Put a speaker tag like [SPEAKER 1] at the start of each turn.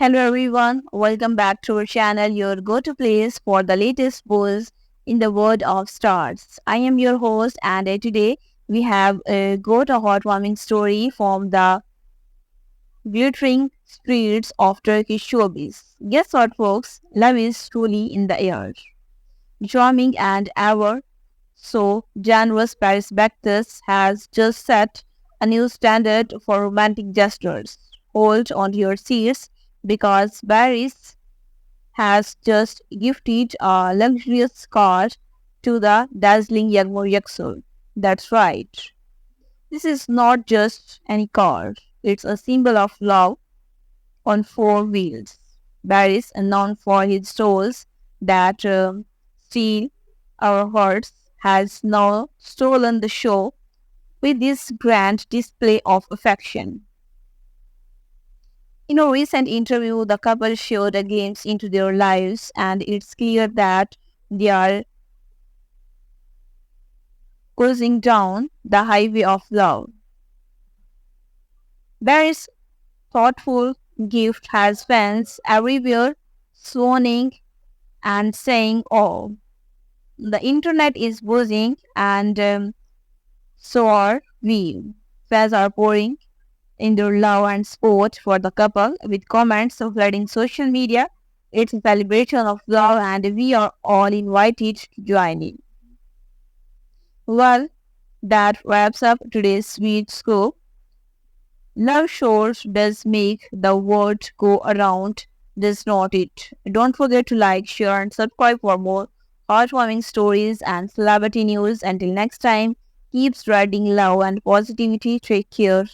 [SPEAKER 1] Hello everyone, welcome back to our channel, your go-to place for the latest buzz in the world of stars. I am your host and uh, today we have a got a heartwarming story from the glittering streets of Turkish showbiz. Guess what folks, love is truly in the air. Charming and ever so generous Paris Bectus has just set a new standard for romantic gestures. Hold on to your seats because Paris has just gifted a luxurious car to the dazzling Yagmur Yaksul. That's right. This is not just any car. It's a symbol of love on four wheels. Paris, known for his souls that um, steal our hearts, has now stolen the show with this grand display of affection. In a recent interview, the couple showed a glimpse into their lives, and it's clear that they are cruising down the highway of love. Barry's thoughtful gift has fans everywhere swooning and saying, Oh, the internet is buzzing, and um, so are we. Fans are pouring in their love and support for the couple with comments flooding social media. It's a celebration of love and we are all invited to join in. Well, that wraps up today's sweet scoop. Love shows does make the world go around, does not it? Don't forget to like, share and subscribe for more heartwarming stories and celebrity news. Until next time, keep spreading love and positivity. Take care.